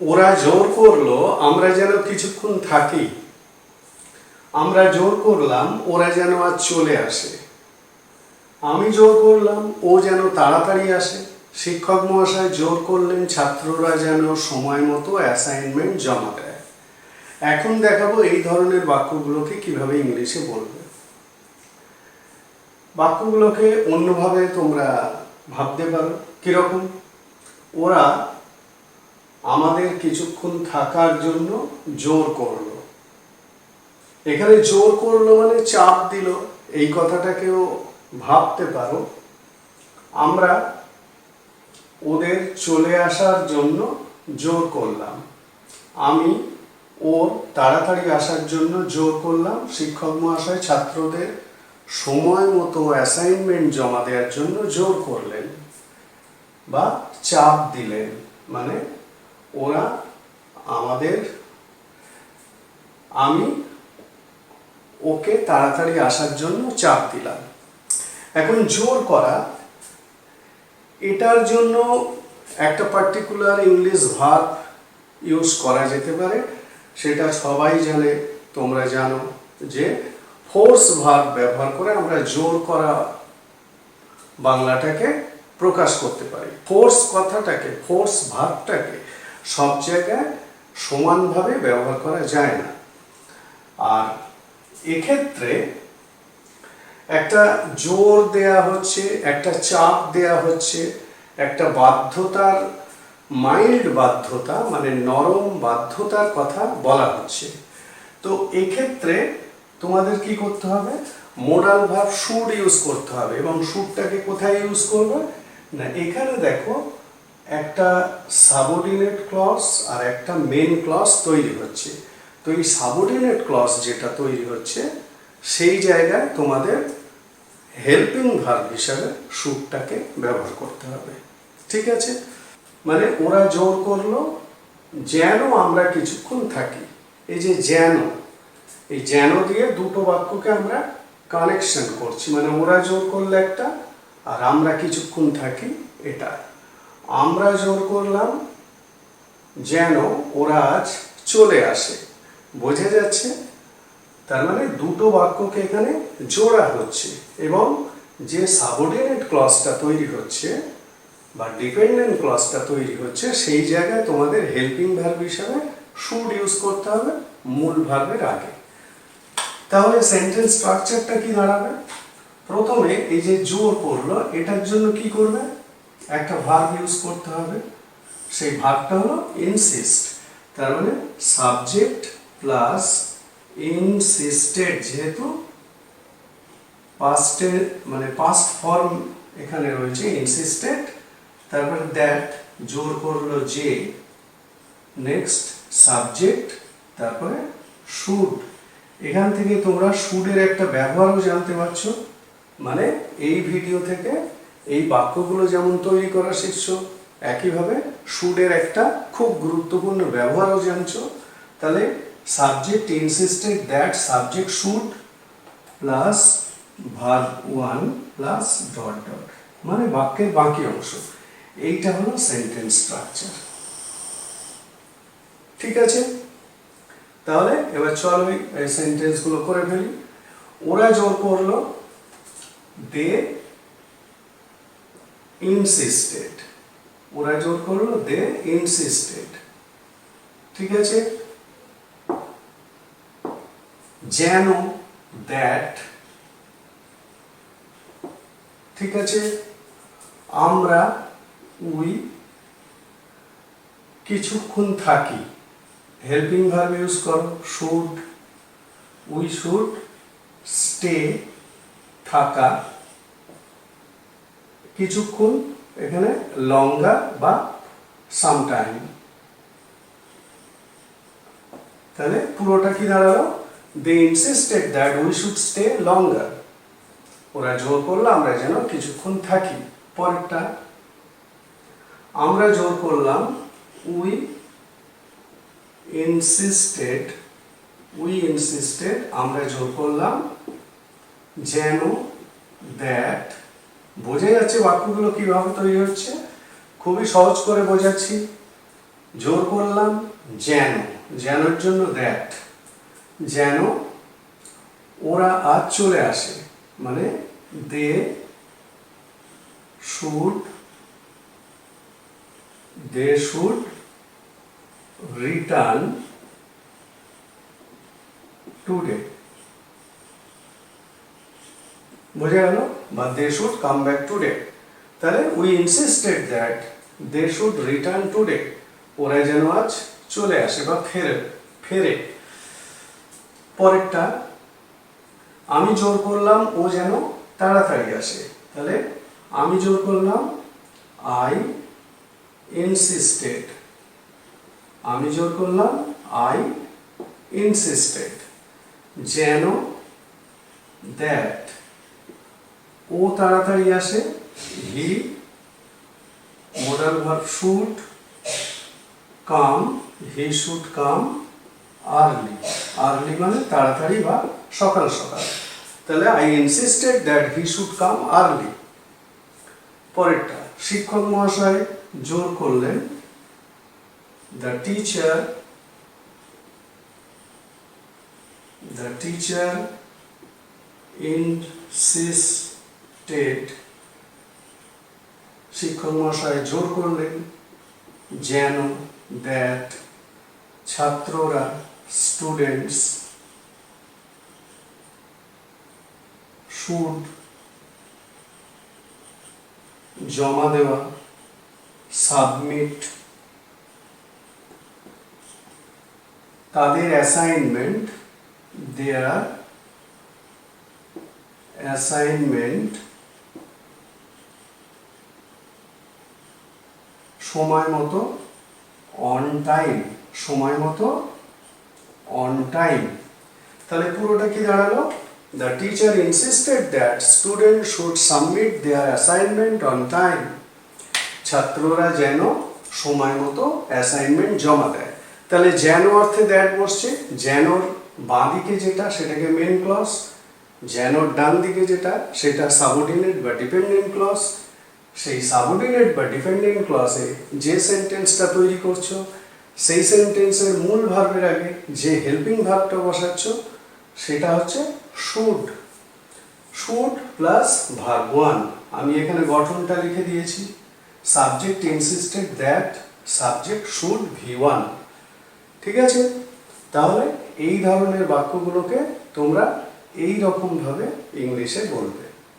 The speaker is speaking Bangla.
ওরা জোর করল, আমরা যেন কিছুক্ষণ থাকি। আমরা জোর করলাম, ওরা যেন আজ চলে আসে। আমি জোর করলাম, ও যেন তাড়াতাড়ি আসে। শিক্ষক মহাশয় জোর করলেন, ছাত্ররা যেন সময় মতো অ্যাসাইনমেন্ট জমা দেয়। এখন দেখাবো এই ধরনের বাক্যগুলোকে কীভাবে ইংলিশে বলবে। বাক্যগুলোকে অন্যভাবে তোমরা ভাবতে পারো। কীরকম? ওরা আমাদের কিছুক্ষণ থাকার জন্য জোর করল। এখানে জোর করল মানে চাপ দিল। এই কথাটাকেও ভাবতে পারো। আমরা ওদের চলে আসার জন্য জোর করলাম। আমি ওর তাড়াতাড়ি আসার জন্য জোর করলাম। শিক্ষক মহাশয় ছাত্রদের সময় মতো অ্যাসাইনমেন্ট জমা দেওয়ার জন্য জোর করলেন বা চাপ দিলেন। মানে ওরা আমাদের, আমি ওকে তাড়াতাড়ি আসার জন্য চাপ দিলাম। এখন জোর করা, এটার জন্য একটা পার্টিকুলার ইংলিশ ভার্ব ইউজ করা যেতে পারে। সেটা সবাই জানে, তোমরা জানো যে ফোর্স ভার্ব ব্যবহার করে আমরা জোর করা বাংলাটাকে প্রকাশ করতে পারি। ফোর্স কথাটাকে ফোর্স ভার্বটাকে সব জায়গায় সমানভাবে ব্যবহার করা যায় না। আর এক্ষেত্রে একটা জোর দেয়া হচ্ছে, একটা চাপ দেয়া হচ্ছে, একটা বাধ্যতার, মাইল্ড বাধ্যতা মানে নরম বাধ্যতার কথা বলা হচ্ছে। তো এক্ষেত্রে তোমাদের কি করতে হবে? মোডাল ভাব শুড ইউজ করতে হবে এবং শুডটাকে কোথায় ইউজ করবে? না, এখানে দেখো একটা সাবঅর্ডিনেট ক্লস আর একটা মেন ক্লস তৈরি হচ্ছে। তো এই সাবঅর্ডিনেট ক্লস যেটা তৈরি হচ্ছে, সেই জায়গায় তোমাদের হেল্পিং ভার্ব হিসাবে শুটটাকে ব্যবহার করতে হবে। ঠিক আছে? মানে ওরা জোর করল, যেন আমরা কিছুক্ষণ থাকি। এই যে যেন, এই যেন দিয়ে দুটো বাক্যকে আমরা কানেকশন করছি। মানে ওরা জোর করলে একটা, আর আমরা কিছুক্ষণ থাকি এটা আমরা জোর করলাম যেন ওরা আজ চলে আসে। বোঝা যাচ্ছে? তার মানে দুটো বাক্যকে এখানে জোড়া হচ্ছে এবং যে সাবঅর্ডিনেট ক্লসটা তৈরি হচ্ছে বা ডিপেন্ডেন্ট ক্লসটা তৈরি হচ্ছে, সেই জায়গায় তোমাদের হেল্পিং ভার্ব হিসাবে শুড ইউজ করতে হবে, মূল ভার্বের আগে। তাহলে সেন্টেন্স স্ট্রাকচারটা কি দাঁড়াবে? প্রথমে এই যে জোর করল, এটার জন্য কি করবে? একটা ভার্ব ইউজ করতে হবে। সেই ভার্বটা হলো ইনসিস্ট তার মানে সাবজেক্ট প্লাস ইনসিস্টেড যেহেতু পাস্টের মানে পাস্ট ফর্ম এখানে রয়েছে ইনসিস্টেড তারপরে দ্যাট জোর করল যে নেক্সট সাবজেক্ট তারপরে শুড এখান থেকে তোমরা শুডের একটা ব্যবহারও জানতে পারছ। মানে এই ভিডিও থেকে এই বাক্যগুলো যেমন তৈরি করা শিখছো, একইভাবে শুডের একটা খুব গুরুত্বপূর্ণ ব্যবহারও জানছো। তাহলে subject insisted that subject should plus verb one plus dot dot মানে বাক্যের বাকি অংশ। এইটা হলো সেন্টেন্স স্ট্রাকচার ঠিক আছে? তাহলে এবার চলো এই সেন্টেন্সগুলো করে ফেলি। ওরা জোর করল দে ইনসিস্টেড ওরা জোর করল দে ইনসিস্টেড ঠিক আছে? যেন দ্যাট ঠিক আছে? আমরা উই কিছুক্ষণ থাকি। হেল্পিং ভার্ব ইউজ করো শুড উই শুড স্টে থাকা। কিছুক্ষণ এখানে লঙ্গা বা সামটাইম তাহলে পুরোটা কি দাঁড়াল? They insisted that we should stay longer ওরা জোর করল, আমরা যেন কিছুক্ষণ থাকি। পরেরটা। আমরা জোর করলাম উই ইনসিস্টেড উই ইনসিস্টেড আমরা জোর করলাম যেন দ্যাট বোঝা যাচ্ছে বাক্যগুলো কীভাবে তৈরি হচ্ছে। খুবই সহজ করে বোঝাচ্ছি। জোর করলাম, যেন। যেনর জন্য দ্যাট যেন ওরা আজ চলে আসে। মানে they should they should return today. বোঝা গেল? বা they should come back today তাহলে we insisted that they should return today ওরা যেন আজ চলে আসে বা ফেরে ফেরে। পরেরটা, আমি জোর করলাম ও যেন তাড়াতাড়ি আসে। তাহলে আমি জোর করলাম আই ইনসিস্টেড আমি জোর করলাম আই ইনসিস্টেড যেন দ্যাট ও তাড়াতাড়ি আসে, he modal verb should come he should come early early মানে তাড়াতাড়ি বা সকাল সকাল। তাহলে I insisted that he should come early পরেরটা, শিক্ষক মহাশয় জোর করলেন the teacher the teacher insisted শিক্ষক মহাশয় জোর করলেন যেন দ্যাট ছাত্ররা স্টুডেন্টস শুড জমা দেওয়া সাবমিট তাদের অ্যাসাইনমেন্ট দেয়ার অ্যাসাইনমেন্ট সময় মতো অন টাইম সময় মতো অন টাইম তাহলে পুরোটা কি দাঁড়াল? The teacher insisted that student should submit their assignment on time ছাত্ররা যেন সময় মতো অ্যাসাইনমেন্ট জমা দেয়। তাহলে যেন অর্থে দ্যাট বসছে যেনর বাঁ দিকে যেটা সেটাকে মেন ক্লস যেনর ডান দিকে যেটা সেটা সাবঅর্ডিনেট বা ডিপেন্ডেন্ট ক্লস সেই সাবঅর্ডিনেট বা ডিপেন্ডেন্ট ক্লাসে যে সেন্টেন্সটা তৈরি করছ, সেই সেন্টেন্সের মূল ভার্বের আগে যে হেল্পিং ভার্বটা বসাচ্ছ, সেটা হচ্ছে should should plus verb one আমি এখানে গঠনটা লিখে দিয়েছি। Subject insisted that subject should V one ঠিক আছে? তাহলে এই ধরনের বাক্যগুলোকে তোমরা এই রকমভাবে ইংলিশে বলবে।